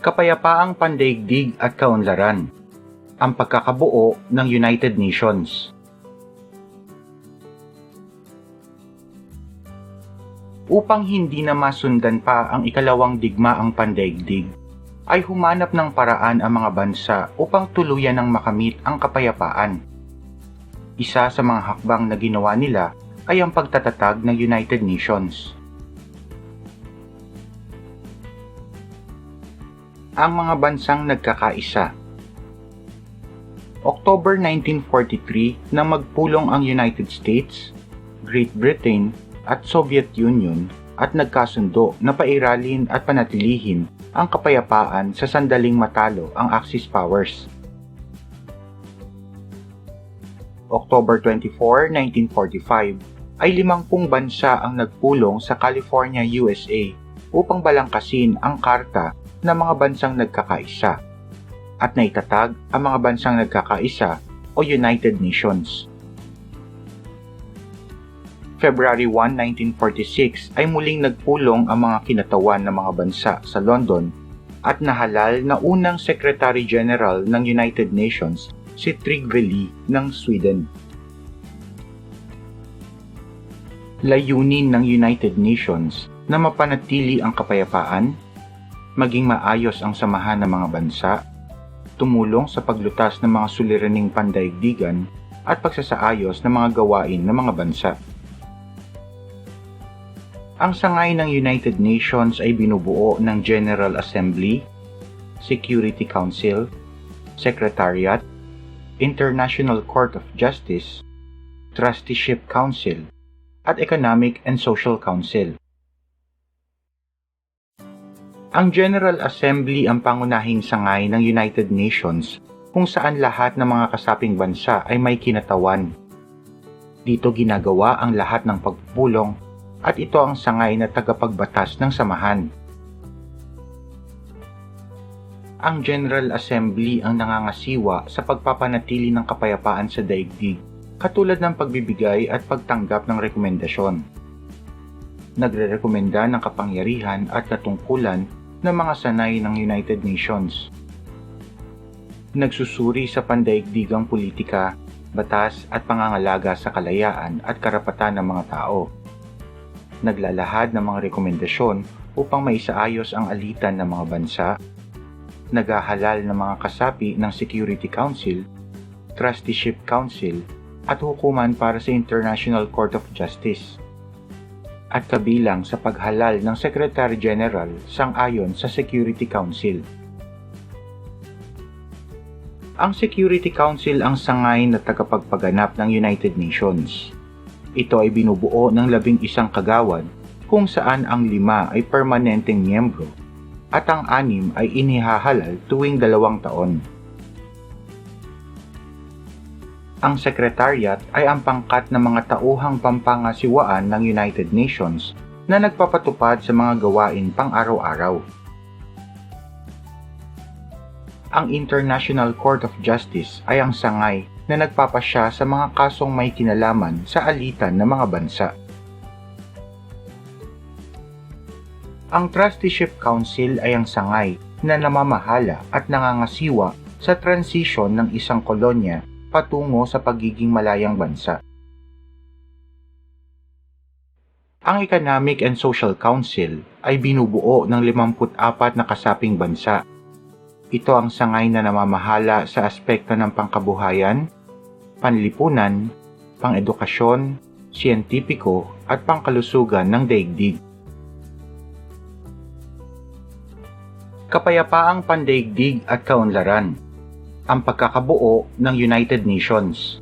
Kapayapaang Pandaigdig at Kaunlaran Ang pagkakabuo ng United Nations Upang hindi na masundan pa ang ikalawang digmaang pandaigdig, ay humanap ng paraan ang mga bansa upang tuluyan ng makamit ang kapayapaan. Isa sa mga hakbang na ginawa nila ay ang pagtatatag ng United Nations. Ang mga bansang nagkakaisa October 1943 nang magpulong ang United States, Great Britain at Soviet Union at nagkasundo na pairalin at panatilihin ang kapayapaan sa sandaling matalo ang Axis powers. October 24, 1945 ay limangpung bansa ang nagpulong sa California, USA upang balangkasin ang karta ng mga bansang nagkakaisa at naitatag ang mga bansang nagkakaisa o United Nations. February 1, 1946 ay muling nagpulong ang mga kinatawan ng mga bansa sa London at nahalal na unang Secretary General ng United Nations si Trygve Lie ng Sweden. Layunin ng United Nations na mapanatili ang kapayapaan, maging maayos ang samahan ng mga bansa, tumulong sa paglutas ng mga suliraning pandaigdigan at pagsasaayos ng mga gawain ng mga bansa. Ang sangay ng United Nations ay binubuo ng General Assembly, Security Council, Secretariat, International Court of Justice, Trusteeship Council, at Economic and Social Council. Ang General Assembly ang pangunahing sangay ng United Nations kung saan lahat ng mga kasaping bansa ay may kinatawan. Dito ginagawa ang lahat ng pagpupulong at ito ang sangay na tagapagbatas ng samahan. Ang General Assembly ang nangangasiwa sa pagpapanatili ng kapayapaan sa daigdig, katulad ng pagbibigay at pagtanggap ng rekomendasyon. Nagre-rekomenda ng kapangyarihan at katungkulan ng mga sanay ng United Nations. Nagsusuri sa pandaigdigang politika, batas at pangangalaga sa kalayaan at karapatan ng mga tao. Naglalahad ng mga rekomendasyon upang maisaayos ang alitan ng mga bansa, naghahalal ng mga kasapi ng Security Council, Trusteeship Council, at hukuman para sa International Court of Justice, at kabilang sa paghalal ng Secretary General sang-ayon sa Security Council. Ang Security Council ang sangay na tagapagpaganap ng United Nations ito ay binubuo ng labing isang kagawad kung saan ang lima ay permanenteng miyembro at ang anim ay inihahalal tuwing dalawang taon. Ang sekretariat ay ang pangkat ng mga tauhang pampangasiwaan ng United Nations na nagpapatupad sa mga gawain pang-araw-araw. Ang International Court of Justice ay ang sangay na nagpapasya sa mga kasong may kinalaman sa alitan ng mga bansa. Ang Trusteeship Council ay ang sangay na namamahala at nangangasiwa sa transisyon ng isang kolonya patungo sa pagiging malayang bansa. Ang Economic and Social Council ay binubuo ng 54 na kasaping bansa. Ito ang sangay na namamahala sa aspekto ng pangkabuhayan, panlipunan, pang-edukasyon, siyentipiko at pangkalusugan ng daigdig. Kapayapaang pandaigdig at kaunlaran ang pagkakabuo ng United Nations.